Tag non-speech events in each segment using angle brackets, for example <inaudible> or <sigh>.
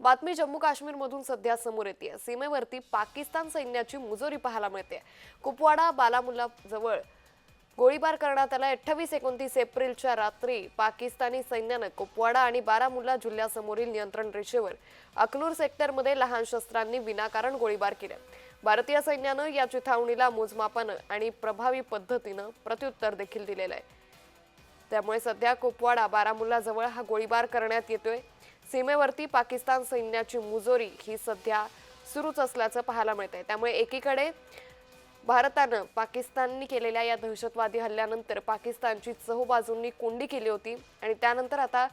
बातमी जम्मू काश्मीरमधून सध्या समोर येते. सीमेवरती पाकिस्तान सैन्याची मुजोरी पाहायला मिळते. कुपवाडा बालामुल्ला जवळ गोळीबार करण्यात आला. अठ्ठावीस एकोणतीस एप्रिलच्या रात्री पाकिस्तानी सैन्यानं कुपवाडा आणि बारामुल्ला जिल्ह्यासमोरील नियंत्रण रेषेवर अकलूर सेक्टरमध्ये लहान शस्त्रांनी विनाकारण गोळीबार केला. भारतीय सैन्यानं या चिथावणीला मोजमापानं आणि प्रभावी पद्धतीनं प्रत्युत्तर देखील दिलेलं आहे. त्यामुळे सध्या कुपवाडा बारामुल्ला जवळ हा गोळीबार करण्यात येतोय. सीमेवरती पाकिस्तान सैन्याची मुजोरी ही सध्या सुरूच असल्याचं पाहायला मिळतंय. त्यामुळे एकीकडे भारतानं पाकिस्ताननी केलेल्या या दहशतवादी हल्ल्यानंतर पाकिस्तानची चहूबाजूंनी कोंडी केली होती आणि त्यानंतर आता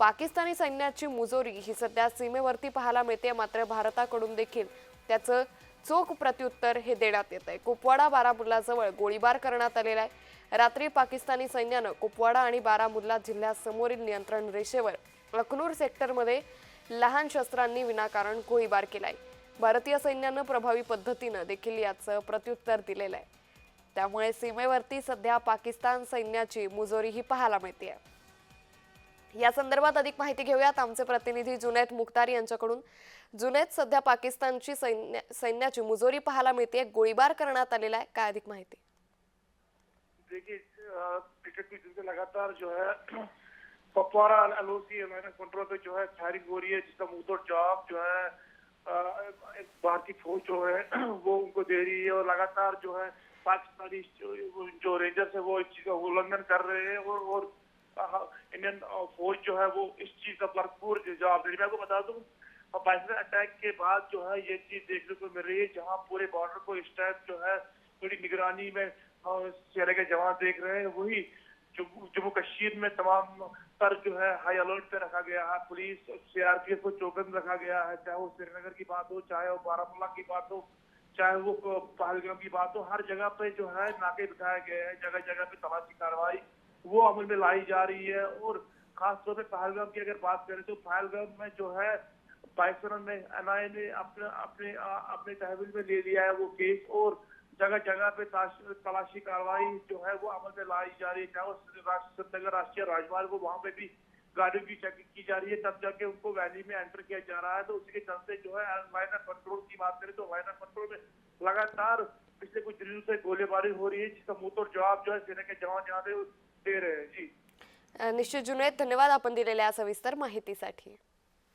पाकिस्तानी सैन्याची मुजोरी ही सध्या सीमेवरती पाहायला मिळते. मात्र भारताकडून देखील त्याचं चोख प्रत्युत्तर हे देण्यात येत आहे कुपवाडा बारामुल्लाजवळ गोळीबार करण्यात आलेला आहे. रात्री पाकिस्तानी सैन्यानं कुपवाडा आणि बारामुल्ला जिल्ह्यासमोरील नियंत्रण रेषेवर अकलूर सेक्टरमध्ये लहान शस्त्रांनी विनाकारण गोळीबार केलाय. भारतीय सैन्यानं प्रभावी पद्धतीनं देखील याचं प्रत्युत्तर दिलेलं आहे. त्यामुळे सीमेवरती सध्या पाकिस्तान सैन्याची मुजोरी ही पाहायला मिळते या संदर्भात अधिक माहिती घेऊयात. आमचे प्रतिनिधी जुनैद मुख्तार यांच्याकडून. जुनैद सध्या पाकिस्तानची सैन्य सैन्याची मुजोरी पाहायला मिळते गोळीबार करण्यात आलेला आहे. काय अधिक माहिती? देखिए लगातार जो है पपवारा एलओसी कंट्रोल पे जो है फायरिंग हो रही है जिसका मुंहतोड़ जवाब जो है एक भारतीय फौज जो है <clears throat> वो उनको दे रही है और लगातार जो है पाकिस्तानी जो, रेंजर्स है वो इस चीज़ का उल्लंघन कर रहे हैं और और इंडियन फौज जो है वो इस चीज़ का भरपूर जवाब दे रही है। मैं आपको बता दूँ पाकिस्तान अटैक के बाद जो है ये चीज़ देखने को मिल रही है जहाँ पूरे बॉर्डर को इस टाइम जो है थोड़ी निगरानी में सेना के जवान देख रहे हैं। वही जम्मू कश्मीर में तमाम पर जो है हाई अलर्ट पे रखा गया है पुलिस सीआरपीएफ को चौकन रखा गया है, चाहे वो श्रीनगर की बात हो, चाहे वो बारामूला की बात हो, चाहे वो पहलगाम की बात हो, हर जगह पे जो है नाके बिठाए गए हैं जगह जगह पे तलाशी कार्रवाई वो अमल में लाई जा रही है और खासतौर पर पहलगाम की अगर बात करें तो पहलगाम में जो है पाकिस्तान में एनआईए ने अपने अपने अपने तहवील में ले लिया है वो केस और जगह जगह पे तलाशी कार्रवाई जो है वो अमल में लाई जा रही है। चाहे वो श्रीनगर राष्ट्रीय राजमार्ग हो, वहाँ पे भी गाड़ियों की चेकिंग की जा रही है। तब जाके उनको वैली में एंटर किया जा रहा है। तो उसके चलते जो है लाइन ऑफ़ कंट्रोल की बात करें तो लाइन ऑफ़ कंट्रोल में लगातार पिछले कुछ दिनों से गोलीबारी हो रही है, जिसका मुँह जवाब जो है सेना के जवान यहाँ दे रहे हैं। जी। निश्चित जुनैद, धन्यवाद। आपण दिलेल्या या सविस्तर माहितीसाठी.